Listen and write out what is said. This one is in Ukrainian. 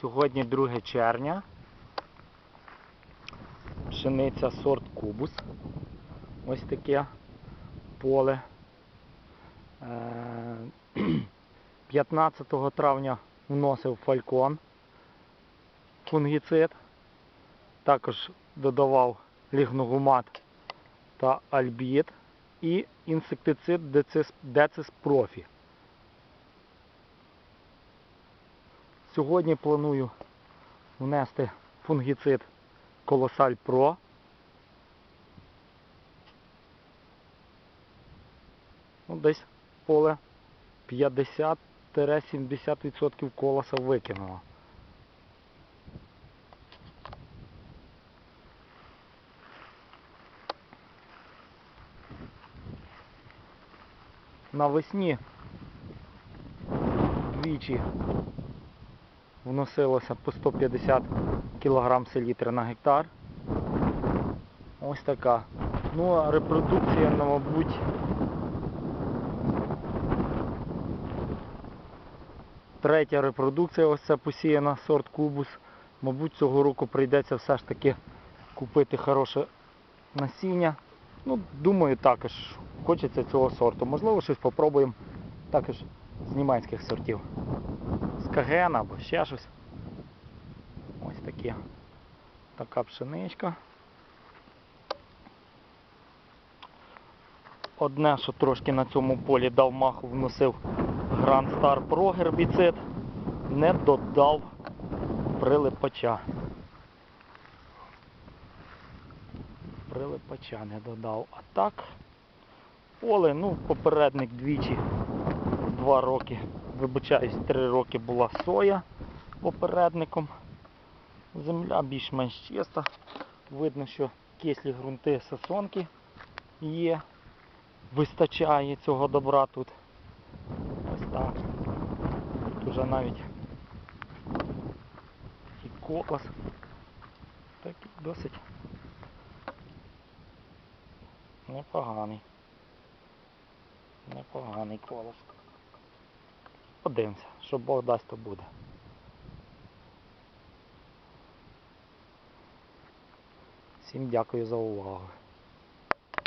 Сьогодні 2 червня. Пшениця сорт Кубус. Ось таке поле. Е, 15 травня вносив фалькон фунгіцид. Також додавав лігногумат та альбіт і інсектицид Децис, Сьогодні планую внести фунгіцид Колосаль Про. Ну, десь поле 50-70% колоса викинуло. Навесні двічі вносилося по 150 кг селітри на гектар. Ось така. Ну а репродукція, ну, мабуть, третя репродукція, ось ця посіяна сорт кубус. Мабуть, цього року прийдеться все ж таки купити хороше насіння. Ну, думаю, також хочеться цього сорту. Можливо, щось попробуємо також з німецьких сортів. З або ще щось. Ось такі. Така пшеничка. Одне, що трошки на цьому полі дав маху, вносив Grand Star Pro гербіцид, не додав прилипача. Прилипача не додав. А так, поле, ну, попередник двічі, два роки, вибачаюсь, три роки була соя попередником. Земля більш-менш чиста. Видно, що кислі ґрунти сасонки є. Вистачає цього добра тут. Ось так. Тут уже навіть і колос. Такий досить непоганий. Непоганий колос. Подивимося, що Бог дасть, то буде. Всім дякую за увагу.